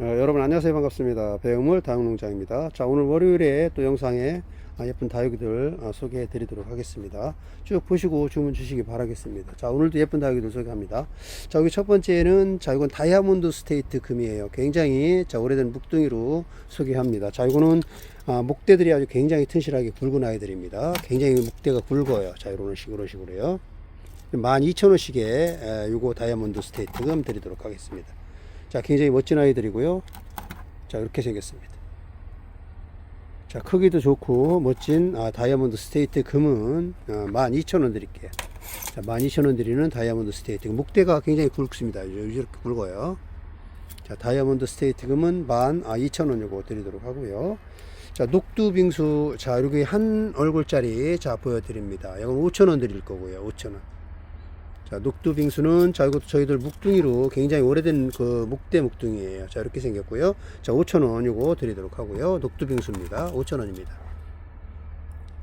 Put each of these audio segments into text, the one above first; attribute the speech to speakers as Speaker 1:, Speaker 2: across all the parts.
Speaker 1: 어, 여러분 안녕하세요. 반갑습니다. 배우물 다육농장입니다. 자 오늘 월요일에 또 영상에 아, 예쁜 다육이들 아, 소개해 드리도록 하겠습니다. 쭉 보시고 주문 주시기 바라겠습니다. 자 오늘도 예쁜 다육이들 소개합니다. 자 여기 첫 번째는 자 이건 다이아몬드 스테이트 금이에요. 굉장히 자 오래된 묵둥이로 소개합니다. 자 이거는 아, 목대들이 아주 굉장히 튼실하게 굵은 아이들입니다. 굉장히 목대가 굵어요. 자 이런 식으로 식으로요. 12,000원씩에 요거 다이아몬드 스테이트 금 드리도록 하겠습니다 자, 굉장히 멋진 아이들이고요. 자, 이렇게 생겼습니다. 자, 크기도 좋고 멋진 아, 다이아몬드 스테이트 금은 어, 12,000원 드릴게요. 자, 12,000원 드리는 다이아몬드 스테이트. 목대가 굉장히 굵습니다. 이렇게 굵어요. 자, 다이아몬드 스테이트 금은 12,000원 요거 드리도록 하고요. 자, 녹두 빙수. 자, 여기 한 얼굴짜리 자, 보여드립니다. 이건 5,000원 드릴 거고요. 5,000원. 자, 녹두빙수는 자, 이것도 저희들 묵둥이로 굉장히 오래된 그 목대 묵둥이에요. 자, 이렇게 생겼고요. 자, 5,000원 요거 드리도록 하고요. 녹두빙수입니다. 5,000원입니다.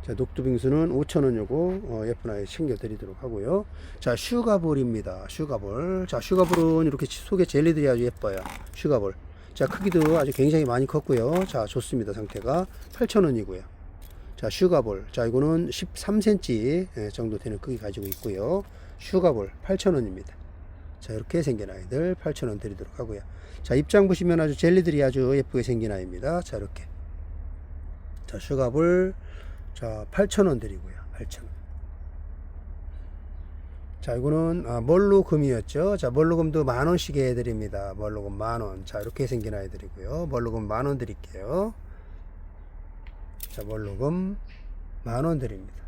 Speaker 1: 자, 녹두빙수는 5,000원 요거 어, 예쁜 아이 챙겨 드리도록 하고요. 자, 슈가볼입니다. 슈가볼. 자, 슈가볼은 이렇게 속에 젤리들이 아주 예뻐요. 슈가볼. 자, 크기도 아주 굉장히 많이 컸고요. 자, 좋습니다. 상태가 8,000원이고요. 자, 슈가볼. 자, 이거는 13cm 예, 정도 되는 크기 가지고 있고요. 슈가볼 8,000원입니다. 자, 이렇게 생긴 아이들 8,000원 드리도록 하고요. 자, 입장 보시면 아주 젤리들이 아주 예쁘게 생긴 아이입니다. 자, 이렇게. 자, 슈가볼 자, 8,000원 드리고요. 8,000원. 자, 이거는 아, 멀로금이었죠. 자, 멀로금도 만 원씩 해 드립니다. 멀로금 만 원. 자, 이렇게 생긴 아이들이고요. 멀로금 만 원 드릴게요. 자, 멀로금 만 원 드립니다.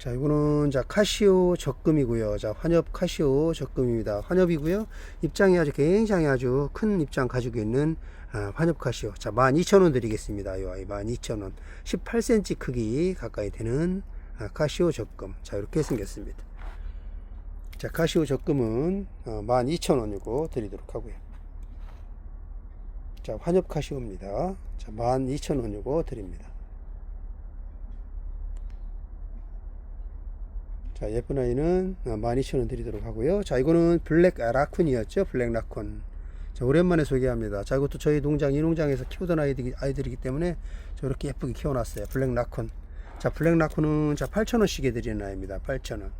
Speaker 1: 자, 이거는 자 카시오 적금이고요. 자, 환엽 카시오 적금입니다. 환엽이고요. 입장이 아주 굉장히 아주 큰 입장 가지고 있는 아, 환엽 카시오. 자, 12,000원 드리겠습니다. 이 아이 12,000원. 18cm 크기 가까이 되는 아, 카시오 적금. 자, 이렇게 생겼습니다. 자, 카시오 적금은 어, 12,000원이고 드리도록 하고요. 자, 환엽 카시오입니다. 자, 12,000원이고 드립니다. 자, 예쁜 아이는 12,000원 드리도록 하고요. 자, 이거는 블랙 라쿤이었죠. 블랙 라쿤. 자, 오랜만에 소개합니다. 자, 이것도 저희 농장, 이 농장에서 키우던 아이들, 아이들이기 때문에 저렇게 예쁘게 키워놨어요. 블랙 라쿤. 자, 블랙 라쿤은 자, 8,000원씩에 드리는 아이입니다. 8,000원.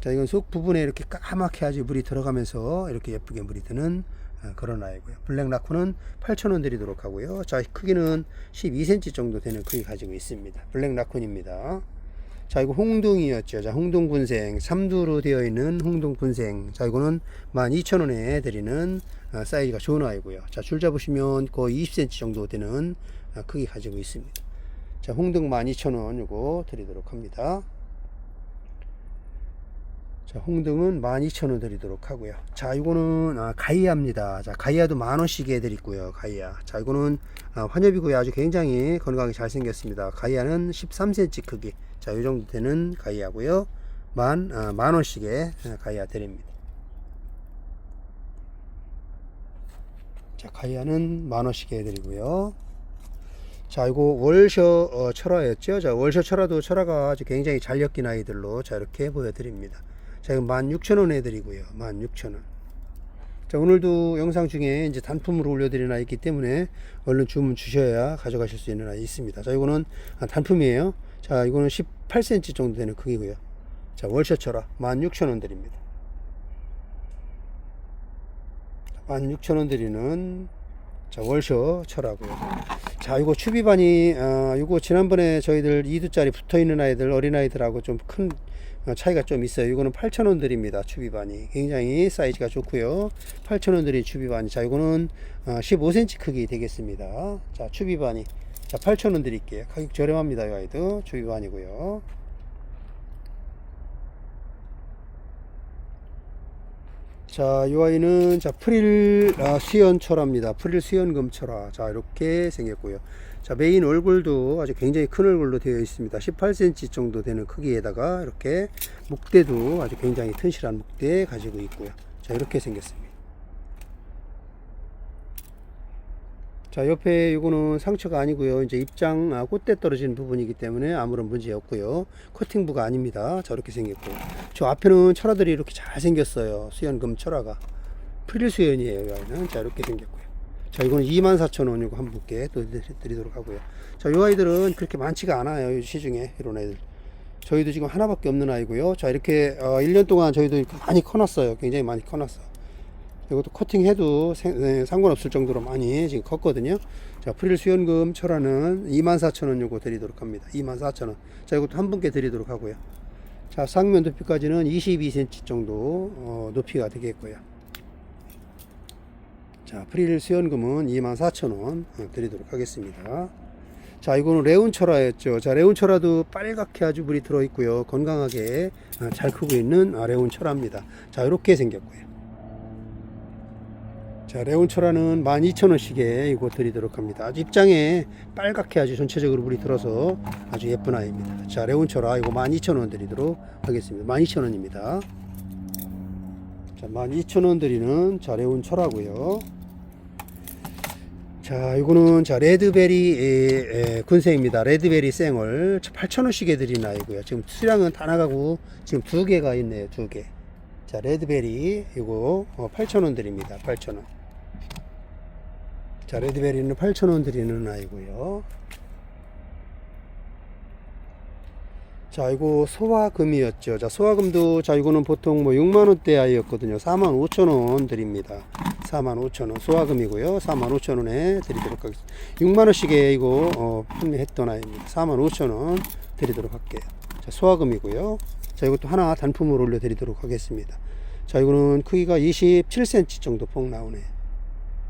Speaker 1: 자, 이건 속 부분에 이렇게 까맣게 아주 물이 들어가면서 이렇게 예쁘게 물이 드는 어, 그런 아이고요. 블랙 라쿤은 8,000원 드리도록 하고요. 자, 크기는 12cm 정도 되는 크기 가지고 있습니다. 블랙 라쿤입니다. 자, 이거 홍둥이였죠. 자, 홍둥군생. 삼두로 되어 있는 홍둥군생. 자, 이거는 12,000원에 드리는 어, 사이즈가 좋은 아이고요. 자, 줄 잡으시면 거의 20cm 정도 되는 어, 크기 가지고 있습니다. 자, 홍둥 12,000원 요거 드리도록 합니다. 자, 홍등은 12,000원 드리도록 하고요. 자, 이거는 아, 가이아입니다. 자, 가이아도 만 원씩 해드리고요. 가이아. 자, 이거는 아, 환엽이고요. 아주 굉장히 건강하게 잘 생겼습니다. 가이아는 13cm 크기. 자, 이 정도 되는 가이아고요. 만, 아, 만 원씩에 가이아 드립니다. 자, 가이아는 만 원씩 해드리고요. 자, 이거 월셔 어, 철화였죠. 자, 월셔 철화도 철화가 아주 굉장히 잘 엮인 아이들로 자, 이렇게 보여드립니다. 자, 이거 16,000원 해드리고요. 16,000원. 자, 오늘도 영상 중에 이제 단품으로 올려드리는 아이 있기 때문에 얼른 주문 주셔야 가져가실 수 있는 아이 있습니다. 자, 이거는 아, 단품이에요. 자, 이거는 18cm 정도 되는 크기고요. 자, 월셔철화 16,000원 드립니다. 16,000원 드리는 자, 월셔 철하고요. 자, 이거 추비반이 아, 이거 지난번에 저희들 2두짜리 붙어 있는 아이들 어린 아이들하고 좀 큰 차이가 좀 있어요. 이거는 8,000원 드립니다. 추비반이 굉장히 사이즈가 좋고요. 8,000원 드린 추비반이 자, 이거는 15cm 크기 되겠습니다. 자, 추비반이 자, 8,000원 드릴게요. 가격 저렴합니다. 이 아이도 추비반이고요. 자, 이 아이는 자 프릴 아, 수연 철화입니다. 프릴 수연금 철화. 자, 이렇게 생겼고요. 자, 메인 얼굴도 아주 굉장히 큰 얼굴로 되어 있습니다. 18cm 정도 되는 크기에다가 이렇게 목대도 아주 굉장히 튼실한 목대 가지고 있고요. 자, 이렇게 생겼습니다. 자, 옆에 이거는 상처가 아니고요. 이제 입장 아, 꽃대 떨어지는 부분이기 때문에 아무런 문제 없고요. 코팅부가 아닙니다. 저렇게 생겼고. 저 앞에는 철화들이 이렇게 잘 생겼어요. 수연금 철화가. 프릴 수연이에요. 이 아이는. 자, 이렇게 생겼고요. 자, 이거는 24,000원 이거 한 분께 또 드리도록 하고요. 자, 이 아이들은 그렇게 많지가 않아요. 이 시중에 이런 애들. 저희도 지금 하나밖에 없는 아이고요. 자, 이렇게 어, 1년 동안 저희도 많이 커놨어요. 굉장히 많이 커놨어. 이것도 커팅해도 생- 네, 상관없을 정도로 많이 지금 컸거든요. 자, 프릴 수연금 철화는 24,000원 요거 드리도록 합니다. 24,000원. 자, 이것도 한 분께 드리도록 하고요. 자, 상면 높이까지는 22cm 정도 어, 높이가 되겠고요. 자, 프릴 수연금은 24,000원 어, 드리도록 하겠습니다. 자, 이거는 레온 철화였죠. 자, 레온 철화도 빨갛게 아주 물이 들어 있고요. 건강하게 어, 잘 크고 있는 아, 레온 철화입니다. 자, 이렇게 생겼고요. 자, 레온 철화는 12,000원씩에 이거 드리도록 합니다. 아주 입장에 빨갛게 아주 전체적으로 물이 들어서 아주 예쁜 아이입니다. 자, 레온 철화 이거 12,000원 드리도록 하겠습니다. 12,000원입니다. 자, 12,000원 드리는 자, 레온 철화고요. 자, 이거는 자 레드베리 에, 에, 군생입니다. 레드베리 생얼 8,000원씩에 드리는 아이고요. 지금 수량은 다 나가고 지금 두 개가 있네요. 두 개. 자, 레드베리 이거 어, 8,000원 드립니다. 8,000원. 자, 레드베리는 8,000원 드리는 아이고요. 자, 이거 소화금이었죠. 자, 소화금도 자, 이거는 보통 뭐 6만 원대 아이였거든요. 4만 5천 원 드립니다. 4만 5천 원 소화금이고요. 4만 5천 원에 드리도록 하겠습니다. 6만 원씩에 이거 어, 판매했던 아이입니다. 4만 5천 원 드리도록 할게요. 자, 소화금이고요. 자, 이것도 하나 단품으로 올려 드리도록 하겠습니다. 자, 이거는 크기가 27cm 정도 폭 나오네.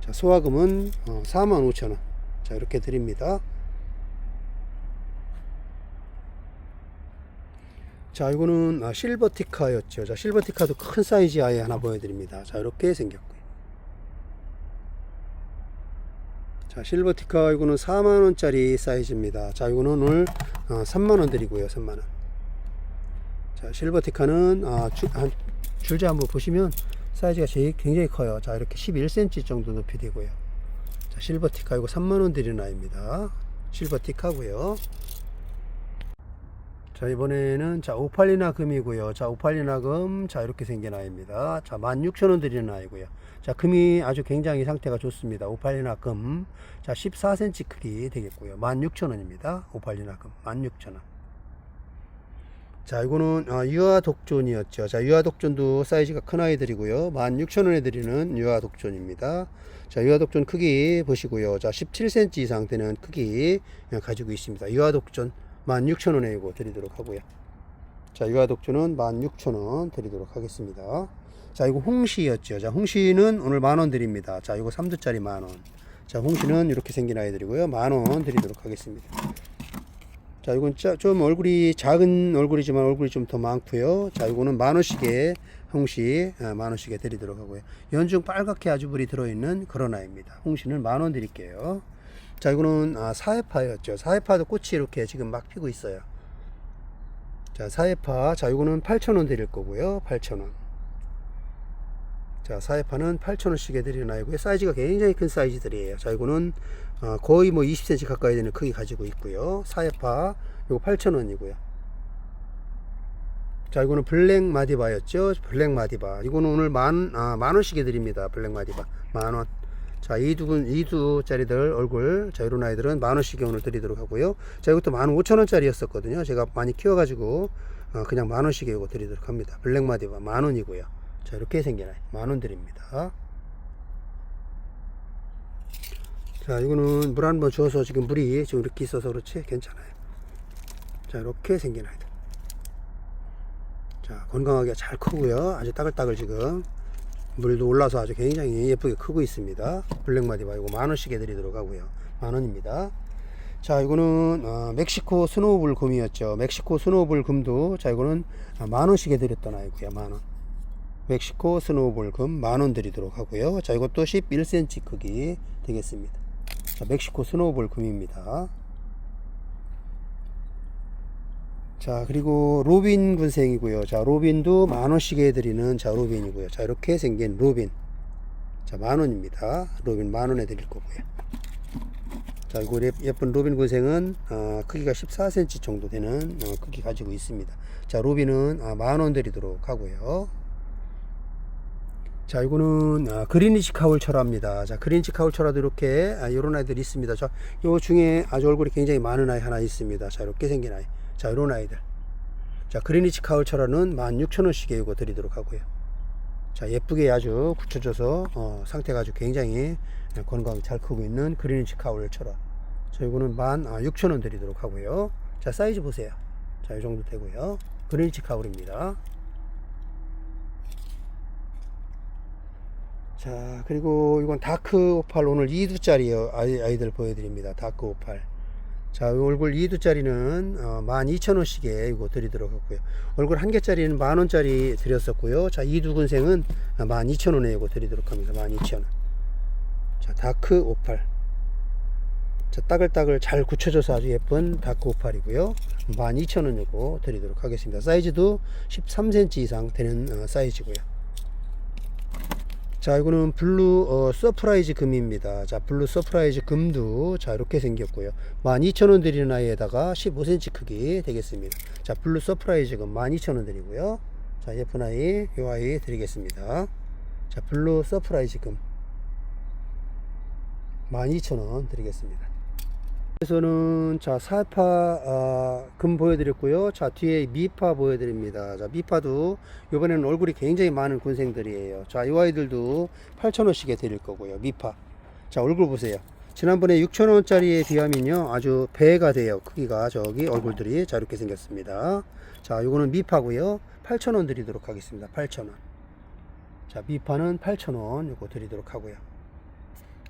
Speaker 1: 자, 소화금은 어, 4만 5천 원. 자, 이렇게 드립니다. 자, 이거는 아, 실버티카였죠. 자, 실버티카도 큰 사이즈 아예 하나 보여드립니다. 자, 이렇게 생겼고요. 자, 실버티카 이거는 4만원짜리 사이즈입니다. 자, 이거는 오늘 어, 3만원 드리고요. 3만원. 자, 실버티카는 아, 줄, 한, 줄자 한번 보시면 사이즈가 제일 굉장히 커요. 자, 이렇게 11cm 정도 높이 되고요. 자, 실버티카 이거 3만원 드리는 아이입니다. 실버티카고요. 자 이번에는 자 오팔리나 금이고요. 자 오팔리나 금 자 이렇게 생긴 아이입니다. 자 16,000원 드리는 아이고요. 자 금이 아주 굉장히 상태가 좋습니다. 오팔리나 금 자 14cm 크기 되겠고요. 16,000원입니다. 오팔리나 금. 16,000원 자 이거는 아, 유아 독존이었죠 자 유아 독존도 사이즈가 큰 아이들이고요 16,000원에 드리는 유아 독존입니다 자 유아 독존 크기 보시고요 자 17cm 이상 되는 크기 가지고 있습니다 유아 독존 16,000원에 이거 드리도록 하고요. 자, 유아 독주는 16,000원 드리도록 하겠습니다. 자, 이거 홍시였죠. 자, 홍시는 오늘 만원 드립니다. 자, 이거 3두짜리 만원. 자, 홍시는 이렇게 생긴 아이들이고요. 만원 드리도록 하겠습니다. 자, 이건 짜- 좀 얼굴이 작은 얼굴이지만 얼굴이 좀 더 많고요. 자, 이거는 만 원씩에 홍시 아, 만 원씩에 드리도록 하고요. 연중 빨갛게 아주 불이 들어있는 그런 아이입니다. 홍시는 만 원 드릴게요. 자 이거는 아, 사해파였죠 사해파도 꽃이 이렇게 지금 막 피고 있어요 자 사해파 자 이거는 8,000원 드릴 거고요 8,000원 자 사해파는 8,000원씩에 드리는 아이고요 사이즈가 굉장히 큰 사이즈들이에요 자 이거는 어, 거의 뭐 20cm 가까이 되는 크기 가지고 있고요 사해파 이거 8,000원이고요 자 이거는 블랙 마디바였죠 블랙 마디바 이거는 오늘 만, 아, 만 원씩에 드립니다 블랙 마디바 만 원 자, 이두, 이두짜리들 얼굴, 자, 이런 아이들은 만 원씩에 오늘 드리도록 하고요. 자, 이것도 만 오천 원짜리였었거든요. 제가 많이 키워가지고, 어, 그냥 만 원씩에 이거 드리도록 합니다. 블랙 마디바 만 원이고요. 자, 이렇게 생긴 아이. 만원 드립니다. 자, 이거는 물 한 번 주어서 지금 물이 지금 이렇게 있어서 그렇지? 괜찮아요. 자, 이렇게 생긴 아이들. 자, 건강하게 잘 크고요. 아주 따글따글 지금. 물도 올라서 아주 굉장히 예쁘게 크고 있습니다. 블랙마디바 이거 만원씩에 드리도록 하고요. 만원입니다. 자 이거는 어, 멕시코 스노우볼 금이었죠. 멕시코 스노우볼 금도 자 이거는 아, 만원씩에 드렸던 아이고요. 만원. 멕시코 스노우볼 금 만원 드리도록 하고요. 자 이것도 11cm 크기 되겠습니다. 자 멕시코 스노우볼 금입니다. 자 그리고 로빈 군생이고요 자 로빈도 만원씩에 드리는 자 로빈이고요 자 이렇게 생긴 로빈 자 만원입니다 로빈 만원에 드릴 거고요 자, 이거 예- 예쁜 로빈 군생은 어, 크기가 14cm 정도 되는 어, 크기 가지고 있습니다. 자, 로빈은 아, 만원 드리도록 하고요. 자, 이거는 아, 그리니치 카울 철화입니다. 자, 그리니치 카울 철화도 이렇게 아, 이런 아이들이 있습니다. 자, 요 중에 아주 얼굴이 굉장히 많은 아이 하나 있습니다. 자, 이렇게 생긴 아이. 자, 이런 아이들. 자, 그리니치 카울 철화는 16,000원씩에 이거 드리도록 하고요. 자, 예쁘게 아주 굳혀져서 어, 상태가 아주 굉장히 건강히 잘 크고 있는 그리니치 카울 철화. 자, 이거는 16,000원 드리도록 하고요. 자, 사이즈 보세요. 자, 이 정도 되고요. 그리니치 카울입니다. 자, 그리고 이건 다크 오팔 오늘 2두짜리 아이, 아이들 보여드립니다. 다크 오팔. 자, 이 얼굴 2두짜리는 어, 12,000원씩에 이거 드리도록 하고요. 얼굴 한 개짜리는 만원짜리 드렸었고요. 자, 2두 군생은 12,000원에 이거 드리도록 합니다. 12,000원. 자, 다크 오팔. 자, 따글따글 잘 굳혀져서 아주 예쁜 다크 오팔이고요. 12,000원 이거 드리도록 하겠습니다. 사이즈도 13cm 이상 되는 어, 사이즈고요. 자, 이거는 블루 어, 서프라이즈 금입니다. 자, 블루 서프라이즈 금도 자, 이렇게 생겼고요. 12,000원 드리는 아이에다가 15cm 크기 되겠습니다. 자, 블루 서프라이즈 금 12,000원 드리고요. 자, 예쁜 아이, 이 아이 드리겠습니다. 자, 블루 서프라이즈 금 12,000원 드리겠습니다. 그래서는 자 사파 아, 금 보여드렸고요. 자 뒤에 미파 보여드립니다. 자 미파도 이번에는 얼굴이 굉장히 많은 군생들이에요. 자이 아이들도 8,000원씩에 드릴 거고요. 미파. 자 얼굴 보세요. 지난번에 6,000원짜리에 비하면요 아주 배가 돼요. 크기가 저기 얼굴들이 자 이렇게 생겼습니다. 자 이거는 미파고요. 8,000원 드리도록 하겠습니다. 8,000원. 자 미파는 8,000원 이거 드리도록 하고요.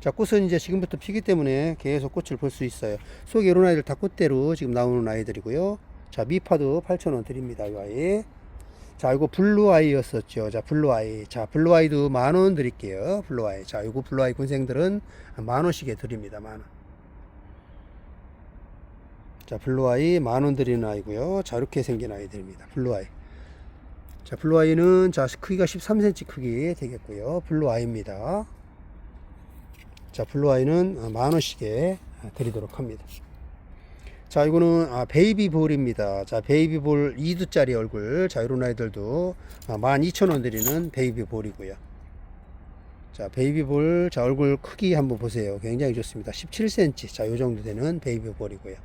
Speaker 1: 자, 꽃은 이제 지금부터 피기 때문에 계속 꽃을 볼 수 있어요. 속에 이런 아이들 다 꽃대로 지금 나오는 아이들이고요. 자, 미파도 8,000원 드립니다. 이 아이. 자, 이거 블루 아이였었죠. 자, 블루 아이. 자, 블루 아이도 만원 드릴게요. 블루 아이. 자, 이거 블루 아이 군생들은 만 원씩에 드립니다. 만 원. 자, 블루 아이 만원 드리는 아이고요. 자, 이렇게 생긴 아이들입니다. 블루 아이. 자, 블루 아이는 자, 크기가 13cm 크기 되겠고요. 블루 아이입니다. 자, 블루아이는 만 원씩에 드리도록 합니다. 자, 이거는 아, 베이비 볼입니다. 자, 베이비 볼 2두짜리 얼굴. 자, 이런 아이들도 12,000원 드리는 베이비 볼이고요. 자, 베이비 볼, 자, 얼굴 크기 한번 보세요. 굉장히 좋습니다. 17cm. 자, 요 정도 되는 베이비 볼이고요.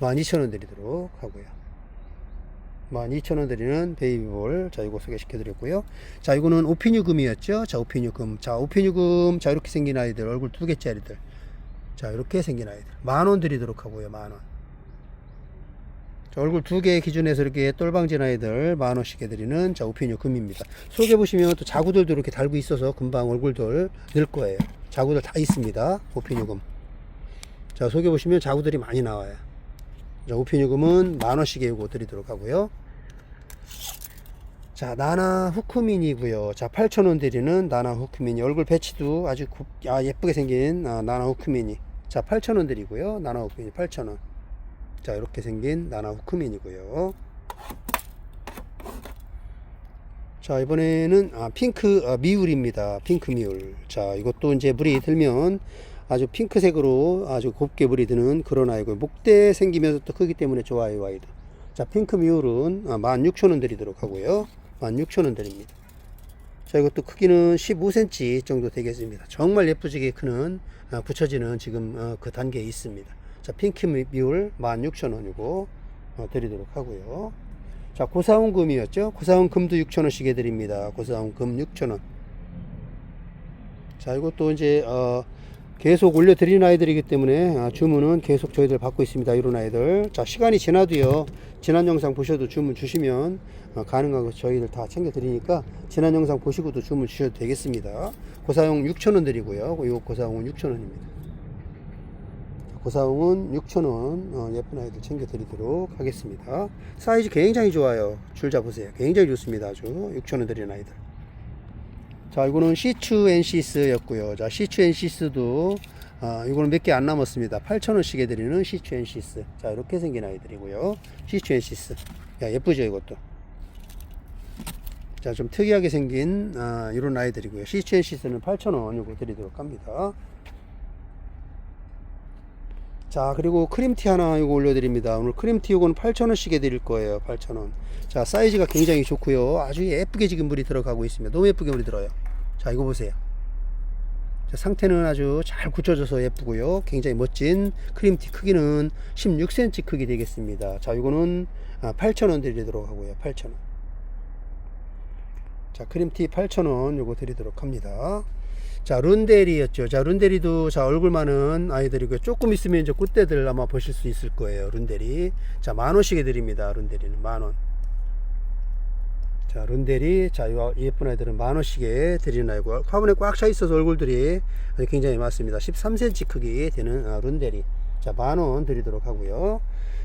Speaker 1: 12,000원 드리도록 하고요. 12,000원 드리는 베이비볼. 자, 이거 소개시켜 드렸고요. 자, 이거는 오피뉴금이었죠. 자, 오피뉴금. 자, 오피뉴금. 자, 이렇게 생긴 아이들. 얼굴 두 개짜리들. 자, 이렇게 생긴 아이들. 만원 드리도록 하고요. 만 원. 자, 얼굴 두 개 기준에서 이렇게 똘방진 아이들 만 원씩 해드리는 자, 오피뉴금입니다. 속에 보시면 또 자구들도 이렇게 달고 있어서 금방 얼굴들 늘 거예요. 자구들 다 있습니다. 오피뉴금. 자, 속에 보시면 자구들이 많이 나와요. 자, 오피뉴금은 만 원씩에 이거 드리도록 하고요. 자, 나나 후크민이고요. 자, 8,000원 드리는 나나 후크민이 얼굴 배치도 아주 곱, 아, 예쁘게 생긴 아, 나나 후크민이. 자, 8,000원 드리고요. 나나 후크민이 8,000원. 자, 이렇게 생긴 나나 후크민이고요. 자, 이번에는 아, 핑크 아, 미울입니다. 핑크 미울. 자, 이것도 이제 물이 들면 아주 핑크색으로 아주 곱게 물이 드는 그런 아이고 목대 생기면서 또 크기 때문에 좋아요 아이들. 자, 핑크 미울은 아, 16,000원 드리도록 하고요. 16,000원 드립니다. 자, 이것도 크기는 15cm 정도 되겠습니다. 정말 예쁘지게 크는 아, 붙여지는 지금 어, 그 단계에 있습니다. 자, 핑크 미울 16,000원이고 어, 드리도록 하고요. 자, 고사원 금이었죠. 고사원 금도 6,000원씩 해드립니다. 고사원 금 6,000원. 자, 이것도 이제 어, 계속 올려드리는 아이들이기 때문에 아, 주문은 계속 저희들 받고 있습니다. 이런 아이들. 자, 시간이 지나도요. 지난 영상 보셔도 주문 주시면 어, 가능한 거 저희들 다 챙겨드리니까 지난 영상 보시고도 주문 주셔도 되겠습니다. 고사용 6,000원 드리고요. 이 고사용은 6,000원입니다. 고사용은 6,000원 어, 예쁜 아이들 챙겨드리도록 하겠습니다. 사이즈 굉장히 좋아요. 줄 잡으세요. 굉장히 좋습니다. 아주 6,000원 드리는 아이들. 자, 이거는 시추 엔시스였고요. 자, 시추 엔시스도 아, 이거는 몇 개 안 남았습니다. 8,000원씩에 드리는 시추 엔시스. 자, 이렇게 생긴 아이들이고요. 시추 엔시스. 야, 예쁘죠, 이것도. 자, 좀 특이하게 생긴 아, 이런 아이들이고요. 시추 엔시스는 8,000원 이거 드리도록 합니다. 자, 그리고 크림티 하나 이거 올려드립니다. 오늘 크림티 이거는 8,000원씩 해드릴 거예요. 8,000원. 자, 사이즈가 굉장히 좋고요. 아주 예쁘게 지금 물이 들어가고 있습니다. 너무 예쁘게 물이 들어요. 자, 이거 보세요. 자, 상태는 아주 잘 굳혀져서 예쁘고요. 굉장히 멋진 크림티 크기는 16cm 크기 되겠습니다. 자, 이거는 8,000원 드리도록 하고요. 8,000원. 자, 크림티 8,000원 요거 드리도록 합니다. 자, 룬데리였죠. 자, 룬데리도 자, 얼굴 많은 아이들이고 조금 있으면 이제 꽃대들 아마 보실 수 있을 거예요. 룬데리. 자, 만 원씩에 드립니다. 룬데리는 만 원. 자, 룬데리. 자, 이 예쁜 아이들은 만 원씩에 드리는 아이고 화분에 꽉 차 있어서 얼굴들이 굉장히 많습니다. 13cm 크기 되는 아, 룬데리. 자, 만원 드리도록 하고요.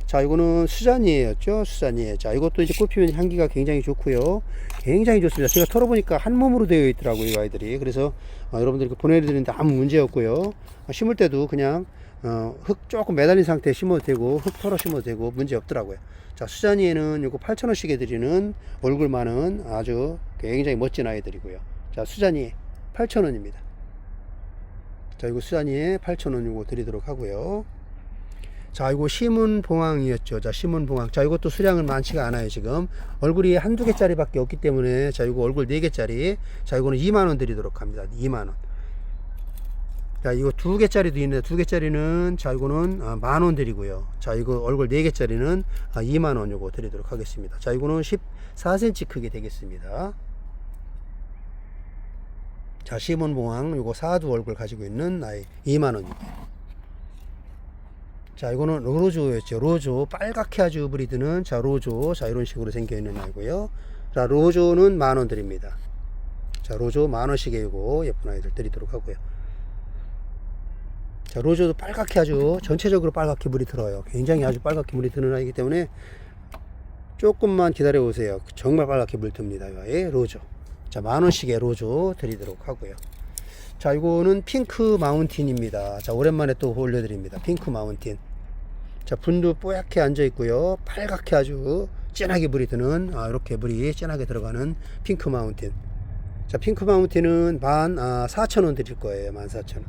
Speaker 1: 자, 이거는 수잔이에요죠. 수잔이. 자, 이것도 이제 꽃피면 향기가 굉장히 좋고요. 굉장히 좋습니다. 제가 털어보니까 한 몸으로 되어 있더라고요, 이 아이들이. 그래서 어, 여러분들 이렇게 보내드리는데 아무 문제 없고요. 어, 심을 때도 그냥 어, 흙 조금 매달린 상태에 심어도 되고 흙 털어 심어도 되고 문제 없더라고요. 자, 수잔이에는 요거 8,000원씩에 드리는 얼굴 많은 아주 굉장히 멋진 아이들이고요. 자, 수잔이 8,000원입니다. 자, 이거 수잔이에 8,000원 요거 드리도록 하고요. 자, 이거 심은 봉황이었죠. 자, 심은 봉황. 자, 이것도 수량은 많지가 않아요, 지금. 얼굴이 한두 개짜리밖에 없기 때문에, 자, 이거 얼굴 네 개짜리. 자, 이거는 2만원 드리도록 합니다. 2만원. 자, 이거 두 개짜리도 있는데, 두 개짜리는, 자, 이거는 아, 만원 드리고요. 자, 이거 얼굴 네 개짜리는 아, 2만원 요거 드리도록 하겠습니다. 자, 이거는 14cm 크게 되겠습니다. 자, 심은 봉황, 요거 사두 얼굴 가지고 있는 아이 2만원입니다. 자 이거는 로조였죠. 로조 빨갛게 아주 브리드는 자 로조 자 이런 식으로 생겨 있는 아이고요. 자 로조는 만원 드립니다. 자 로조 만원씩에 이거 예쁜 아이들 드리도록 하고요. 자 로조도 빨갛게 아주 전체적으로 빨갛게 물이 들어요. 굉장히 아주 빨갛게 물이 드는 아이기 때문에 조금만 기다려 보세요. 정말 빨갛게 물 듭니다 이 아이. 로조. 자 만원씩에 로조 드리도록 하고요. 자, 이거는 핑크 마운틴입니다. 자, 오랜만에 또 올려드립니다. 핑크 마운틴. 자, 분도 뽀얗게 앉아 있고요. 빨갛게 아주 진하게 물이 드는, 아, 이렇게 물이 진하게 들어가는 핑크 마운틴. 자, 핑크 마운틴은 만, 아, 4천원 드릴 거예요. 만 4천원.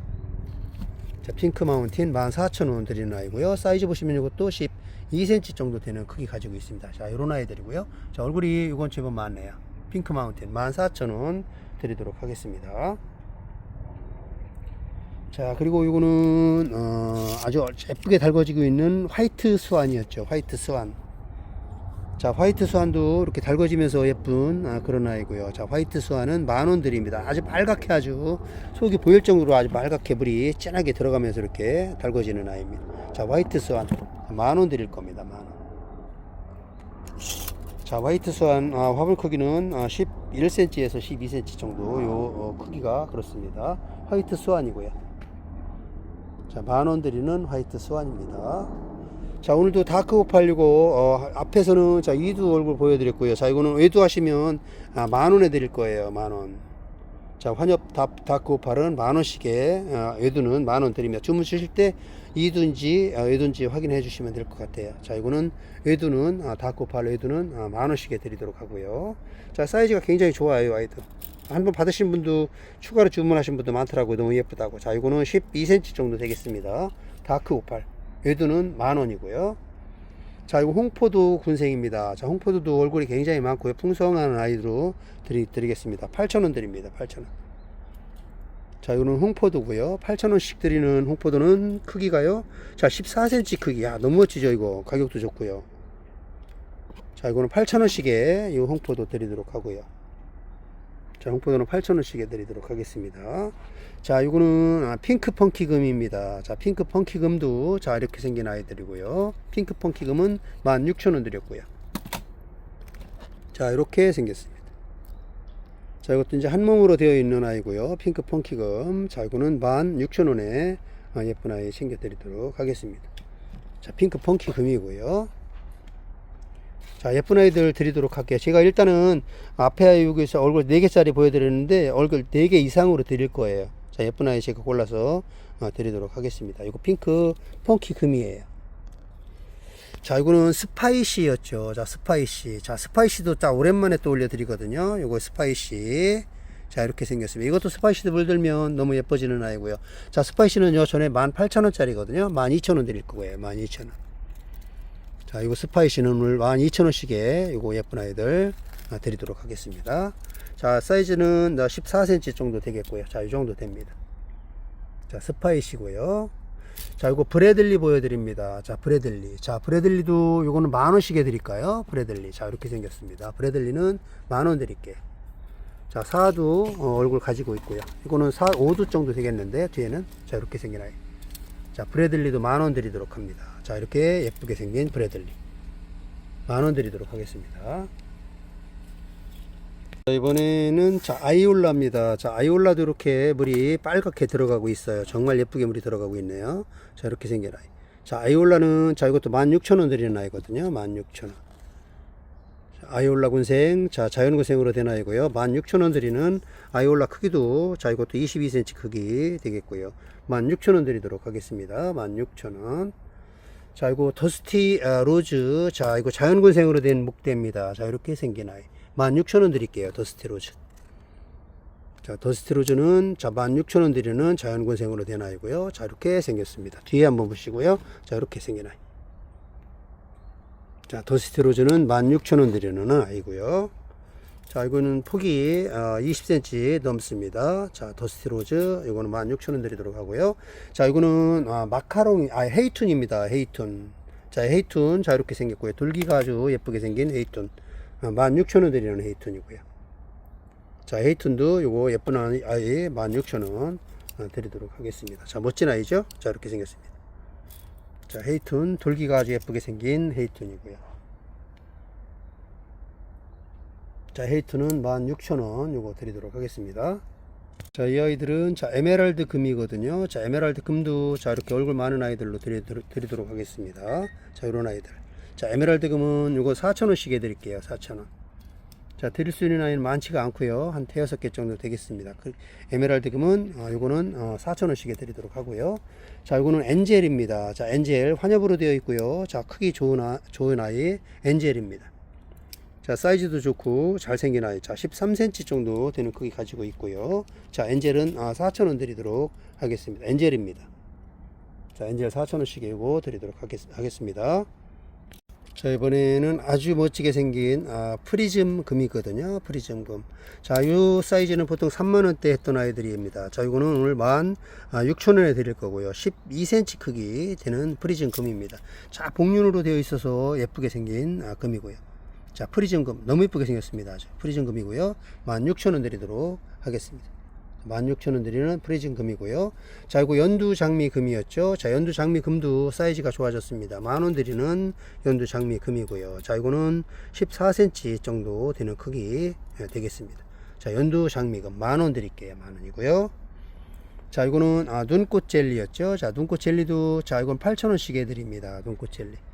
Speaker 1: 자, 핑크 마운틴 만 4천원 드리는 아이고요. 사이즈 보시면 이것도 12cm 정도 되는 크기 가지고 있습니다. 자, 요런 아이들이고요. 자, 얼굴이 이건 제법 많네요. 핑크 마운틴 만 4천원 드리도록 하겠습니다. 자 그리고 이거는 어, 아주 예쁘게 달궈지고 있는 화이트 스완이었죠. 화이트 스완. 자 화이트 스완도 이렇게 달궈지면서 예쁜 아, 그런 아이고요. 자 화이트 스완은 만원 드립니다. 아주 빨갛게 아주 속이 보일 정도로 아주 빨갛게 물이 진하게 들어가면서 이렇게 달궈지는 아이입니다. 자 화이트 스완. 만원 드릴 겁니다. 만원. 자 화이트 스완 아, 화분 크기는 아, 11cm에서 12cm 정도. 요 어, 크기가 그렇습니다. 화이트 스완이고요 자, 만 원 드리는 화이트 스완입니다. 자, 오늘도 다크오프 하려고, 어, 앞에서는 자, 이두 얼굴 보여드렸고요. 자, 이거는 외두 하시면, 아, 만 원에 드릴 거예요. 만 원. 자, 환엽 다, 다크오팔은 만 원씩에, 어, 외두는 만 원 드립니다. 주문 주실 때 이두인지, 어, 외두인지 확인해 주시면 될 것 같아요. 자, 이거는 외두는, 아, 다크오팔 외두는 아, 만 원씩에 드리도록 하고요. 자, 사이즈가 굉장히 좋아요, 아이들. 한번 받으신 분도 추가로 주문하신 분도 많더라고요. 너무 예쁘다고. 자, 이거는 12cm 정도 되겠습니다. 다크 오팔. 외두는 만 원이고요. 자, 이거 홍포도 군생입니다. 자, 홍포도도 얼굴이 굉장히 많고요. 풍성한 아이로 드리, 드리겠습니다. 8,000원 드립니다. 8,000원. 자, 이거는 홍포도고요. 8,000원씩 드리는 홍포도는 크기가요. 자, 14cm 크기. 야, 너무 멋지죠, 이거. 가격도 좋고요. 자, 이거는 8,000원씩에 이 홍포도 드리도록 하고요. 자, 홍포도는 8,000원씩 해드리도록 하겠습니다. 자, 이거는 아, 핑크 펑키금입니다. 자, 핑크 펑키금도 자, 이렇게 생긴 아이들이고요. 핑크 펑키금은 16,000원 드렸고요. 자, 이렇게 생겼습니다. 자, 이것도 이제 한 몸으로 되어 있는 아이고요. 핑크 펑키금. 자, 이거는 16,000원에 아, 예쁜 아이 챙겨드리도록 하겠습니다. 자, 핑크 펑키금이고요. 자, 예쁜 아이들 드리도록 할게요. 제가 일단은 앞에 여기서 얼굴 4개짜리 보여드렸는데 얼굴 4개 이상으로 드릴 거예요. 자, 예쁜 아이 제가 골라서 어, 드리도록 하겠습니다. 이거 핑크 펑키 금이에요. 자, 이거는 스파이시였죠. 자, 스파이시. 자, 스파이시도 딱 오랜만에 또 올려드리거든요. 이거 스파이시. 자, 이렇게 생겼습니다. 이것도 스파이시드 물들면 너무 예뻐지는 아이고요. 자, 스파이시는요, 전에 18,000원짜리거든요. 12,000원 드릴 거고요. 12,000원. 자, 이거 스파이시는 오늘 12,000원씩에 이거 예쁜 아이들 아, 드리도록 하겠습니다. 자, 사이즈는 14cm 정도 되겠고요. 자, 이 정도 됩니다. 자, 스파이시고요. 자, 이거 브래들리 보여드립니다. 자, 브래들리. 자, 브래들리도 요거는 만 원씩에 드릴까요? 브래들리. 자, 이렇게 생겼습니다. 브래들리는 만원 드릴게요. 자, 4두 어, 얼굴 가지고 있고요. 이거는 4, 5두 정도 되겠는데, 뒤에는. 자, 이렇게 생긴 아이. 자, 브래들리도 만원 드리도록 합니다. 자, 이렇게 예쁘게 생긴 브래들리. 만원 드리도록 하겠습니다. 자, 이번에는 자, 아이올라입니다. 자, 아이올라도 이렇게 물이 빨갛게 들어가고 있어요. 정말 예쁘게 물이 들어가고 있네요. 자, 이렇게 생긴 아이. 자, 아이올라는 자, 이것도 16,000원 드리는 아이거든요. 16,000원. 아이올라 군생, 자, 자연군생으로 된 아이고요. 16,000원 드리는 아이올라 크기도, 자, 이것도 22cm 크기 되겠고요. 16,000원 드리도록 하겠습니다. 16,000원. 자, 이거 더스티 아, 로즈, 자, 이거 자연군생으로 된 목대입니다. 자, 이렇게 생긴 아이. 16,000원 드릴게요. 더스티 로즈. 자, 더스티 로즈는 자, 16,000원 드리는 자연군생으로 된 아이고요. 자, 이렇게 생겼습니다. 뒤에 한번 보시고요. 자, 이렇게 생긴 아이. 자, 더스티 로즈는 16,000원 드리는 아이고요. 자, 이거는 폭이 어, 20cm 넘습니다. 자, 더스티 로즈 이거는 16,000원 드리도록 하고요. 자, 이거는 아, 마카롱 아 헤이툰입니다. 헤이툰. 자, 헤이툰 자 이렇게 생겼고요. 돌기가 아주 예쁘게 생긴 헤이툰. 아, 16,000원 드리는 헤이툰이고요. 자, 헤이툰도 요거 예쁜 아이 16,000원 어, 드리도록 하겠습니다. 자, 멋진 아이죠? 자, 이렇게 생겼습니다. 자, 헤이툰 돌기가 아주 예쁘게 생긴 헤이툰이고요. 자, 헤이트는 16,000원 요거 드리도록 하겠습니다. 자, 이 아이들은 자, 에메랄드 금이거든요. 자, 에메랄드 금도 자, 이렇게 얼굴 많은 아이들로 드리, 드리도록 하겠습니다. 자, 이런 아이들. 자, 에메랄드 금은 요거 4,000원씩 해 드릴게요. 4,000원. 자, 드릴 수 있는 아이는 많지가 않고요. 한 대여섯 개 정도 되겠습니다. 그 에메랄드 금은 어, 요거는 어, 4,000원씩 해 드리도록 하고요. 자, 요거는 엔젤입니다. 자, 엔젤 환엽으로 되어 있고요. 자, 크기 좋은, 아, 좋은 아이 엔젤입니다. 자, 사이즈도 좋고 잘생긴 아이. 자, 13cm 정도 되는 크기 가지고 있고요. 자, 엔젤은 아, 4,000원 드리도록 하겠습니다. 엔젤입니다. 자, 엔젤 4,000원씩 이고 드리도록 하겠, 하겠습니다. 자, 이번에는 아주 멋지게 생긴 아, 프리즘 금이거든요. 프리즘 금. 자, 이 사이즈는 보통 3만원대 했던 아이들입니다. 자, 이거는 오늘 만 아, 6천원에 드릴 거고요. 12cm 크기 되는 프리즘 금입니다. 자, 복륜으로 되어 있어서 예쁘게 생긴 아, 금이고요. 자, 프리즘금 너무 이쁘게 생겼습니다. 프리즘금이고요. 16,000원 드리도록 하겠습니다. 16,000원 드리는 프리즘금이고요. 자, 이거 연두 장미 금이었죠. 자, 연두 장미 금도 사이즈가 좋아졌습니다. 만원 드리는 연두 장미 금이고요. 자, 이거는 14cm 정도 되는 크기 예, 되겠습니다. 자, 연두 장미금 만원 드릴게요. 만원이고요. 자, 이거는 아, 눈꽃 젤리였죠. 자, 눈꽃 젤리도 자, 이건 8,000원씩 해 드립니다. 눈꽃 젤리.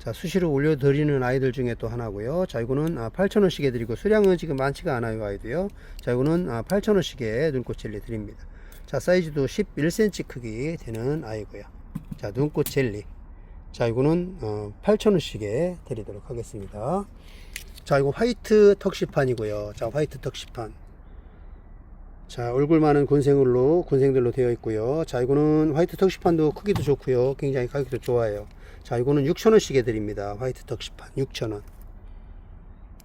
Speaker 1: 자, 수시로 올려드리는 아이들 중에 또 하나고요. 자, 이거는 아, 8,000원씩 해드리고 수량은 지금 많지가 않아요, 아이도요. 자, 이거는 아, 8,000원씩에 눈꽃 젤리 드립니다. 자, 사이즈도 11cm 크기 되는 아이고요. 자, 눈꽃 젤리. 자, 이거는 어, 8,000원씩에 드리도록 하겠습니다. 자, 이거 화이트 턱시판이고요. 자, 화이트 턱시판. 자, 얼굴 많은 곤생으로, 곤생들로 되어 있고요. 자, 이거는 화이트 턱시판도 크기도 좋고요. 굉장히 가격도 좋아요. 자, 이거는 6,000원씩 해드립니다. 화이트 턱시판 6,000원.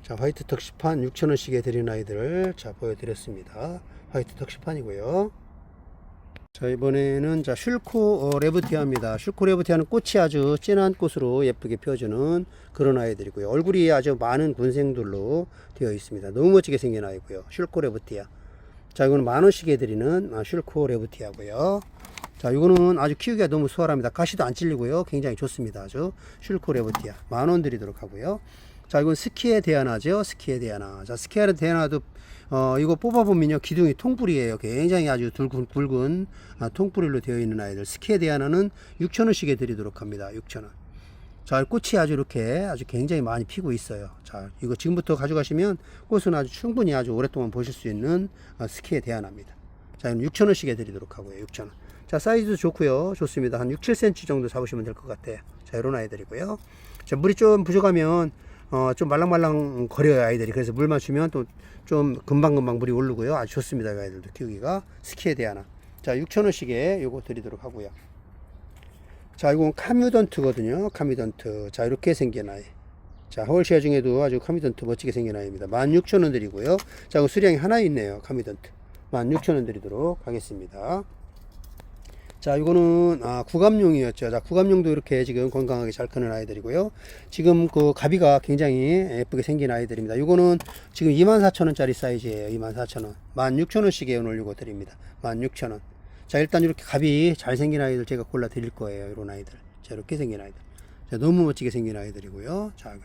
Speaker 1: 자, 화이트 턱시판 6,000원씩 해드린 아이들 자, 보여드렸습니다. 화이트 턱시판이고요. 자, 이번에는 자, 슐코 어, 레브티아입니다. 슐코 레브티아는 꽃이 아주 진한 꽃으로 예쁘게 펴주는 그런 아이들이고요. 얼굴이 아주 많은 군생들로 되어 있습니다. 너무 멋지게 생긴 아이고요. 슐코 레브티아. 자, 이거는 만 원씩 해드리는 아, 슐코 레브티아고요. 자, 이거는 아주 키우기가 너무 수월합니다. 가시도 안 찔리고요. 굉장히 좋습니다. 아주 슐코 레브티아 만 원 드리도록 하고요. 자, 이건 스키에 대하나죠. 스키에 대하나. 자, 스키에 대하나도 어, 이거 뽑아보면요. 기둥이 통뿌리예요. 굉장히 아주 굵은, 굵은 아, 통뿌리로 되어 있는 아이들. 스키에 대하나는 6,000원씩에 드리도록 합니다. 6,000원. 자, 꽃이 아주 이렇게 아주 굉장히 많이 피고 있어요. 자, 이거 지금부터 가져가시면 꽃은 아주 충분히 아주 오랫동안 보실 수 있는 아, 스키에 대하나입니다. 자, 이건 6,000원씩에 드리도록 하고요. 6,000원. 자, 사이즈도 좋고요. 좋습니다. 한 6, 7cm 정도 잡으시면 될 것 같아요. 자, 이런 아이들이고요. 자, 물이 좀 부족하면 어, 좀 말랑말랑 거려요, 아이들이. 그래서 물만 주면 또 좀 금방금방 물이 오르고요. 아주 좋습니다, 이 아이들도 키우기가. 스키에 대하나. 자, 6,000원씩에 요거 드리도록 하고요. 자, 이건 카뮤던트거든요. 카뮤던트. 자, 이렇게 생긴 아이. 자, 하월시아 중에도 아주 카뮤던트 멋지게 생긴 아이입니다. 16,000원 드리고요. 자, 그 수량이 하나 있네요. 카뮤던트. 16,000원 드리도록 하겠습니다. 자, 이거는 아, 구감용이었죠. 자, 구감용도 이렇게 지금 건강하게 잘 크는 아이들이고요. 지금 그 가비가 굉장히 예쁘게 생긴 아이들입니다. 이거는 지금 24,000원짜리 사이즈예요. 24,000원. 16,000원씩에 오늘 이거 드립니다. 16,000원. 자, 일단 이렇게 가비 잘 생긴 아이들 제가 골라 드릴 거예요. 이런 아이들. 자, 이렇게 생긴 아이들. 자, 너무 멋지게 생긴 아이들이고요. 자,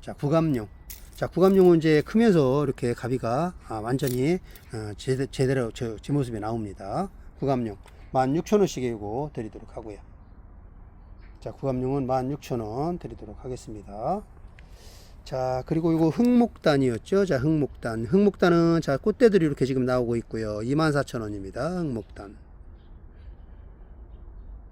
Speaker 1: 자, 구감용. 자, 구감용은 이제 크면서 이렇게 가비가 아, 완전히 어, 제대, 제대로 저, 제 모습이 나옵니다. 구감용. 16,000원씩에 이거 드리도록 하고요. 자, 구감용은 16,000원 드리도록 하겠습니다. 자, 그리고 이거 흑목단이었죠. 자, 흑목단. 흑목단은 자, 꽃대들이 이렇게 지금 나오고 있고요. 24,000원입니다. 흑목단.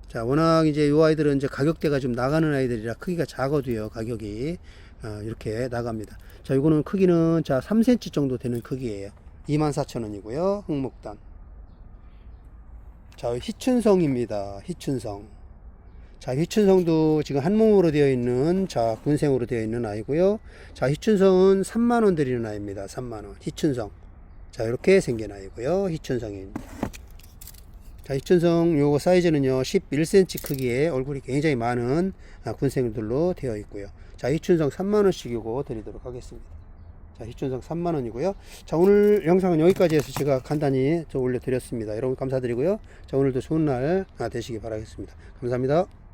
Speaker 1: 자, 워낙 이제 요 아이들은 이제 가격대가 좀 나가는 아이들이라 크기가 작아도요. 가격이 어, 이렇게 나갑니다. 자, 요거는 크기는 자, 3cm 정도 되는 크기예요. 24,000원이고요. 흑목단. 자, 희춘성입니다. 희춘성. 자, 희춘성도 지금 한 몸으로 되어 있는, 자, 군생으로 되어 있는 아이고요. 자, 희춘성은 3만원 드리는 아이입니다. 3만원. 희춘성. 자, 이렇게 생긴 아이고요. 희춘성입니다. 자, 희춘성 요거 사이즈는요, 11cm 크기의 얼굴이 굉장히 많은 아, 군생들로 되어 있고요. 자, 희춘성 3만원씩 요거 드리도록 하겠습니다. 자, 희춘성 3만원이고요. 자, 오늘 영상은 여기까지 해서 제가 간단히 좀 올려드렸습니다. 여러분 감사드리고요. 자, 오늘도 좋은 날 아, 되시기 바라겠습니다. 감사합니다.